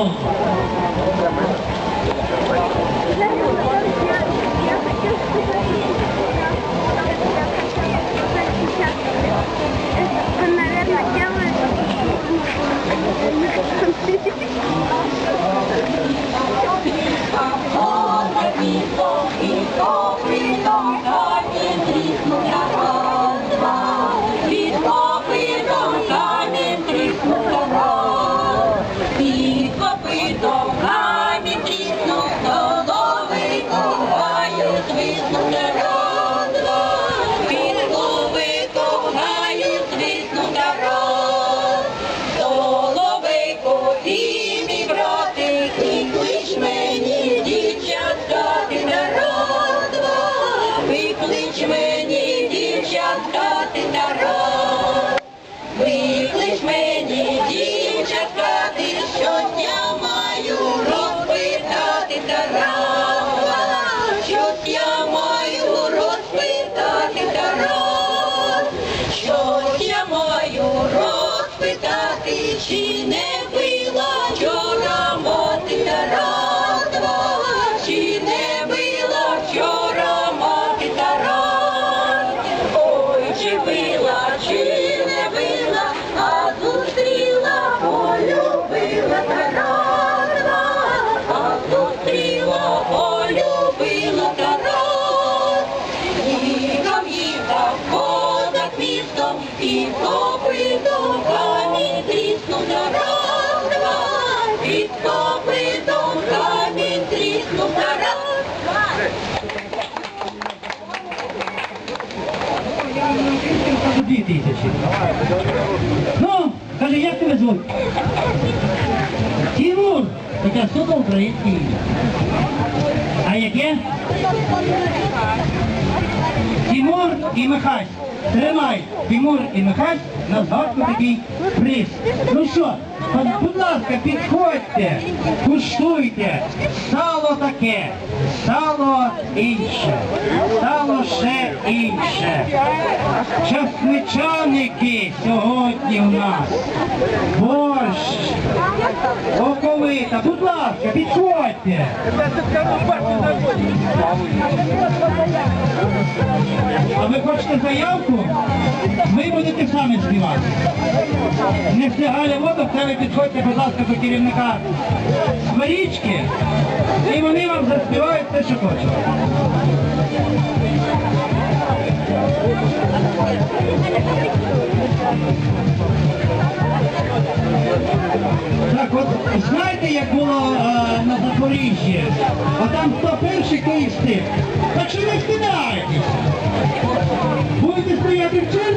không? Oh, my people, people, people. об'єднати народ. Виклич мені, дівчатка, ти щодня маю розпитати Тараса. Щодня маю розпитати Тараса. Щодня маю розпитати, чи не тисячі. Ну, каже, як тебе звуть? Тимур. Хоча суто українське ім'я. А яке? Тимур і Михась. Тримай Тимур і Михась на згадку такий приз. Ну що, будь ласка, підходьте, куштуйте. Сало таке, сало інше, сало ще інше. Часничаники сьогодні у нас. Борщ, оковита, будь ласка, підходьте. А ви хочете заявку? Ви будете самі співати. Не встигає воду, це ви підходьте, будь ласка, до керівника Марічки, і вони вам заспівають те, що хочуть. Так от, знаєте, як було е, на Запоріжжі? Хто перший, то і встиг. Так що не скидаєтесь. Будете стояти в черзі,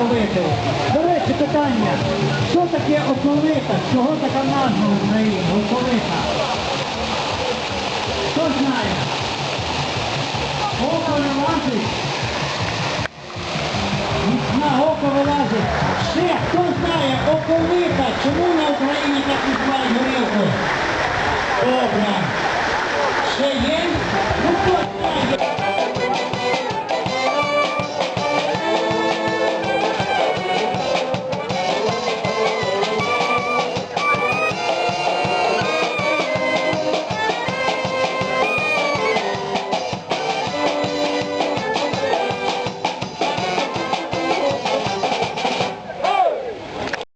оковити. До речі, питання. Що таке оковита? Чого така назва в Україні? Оковита. лодка вилазить. Ще хто знає, околита, чому на Україні так називають горілку? Добре.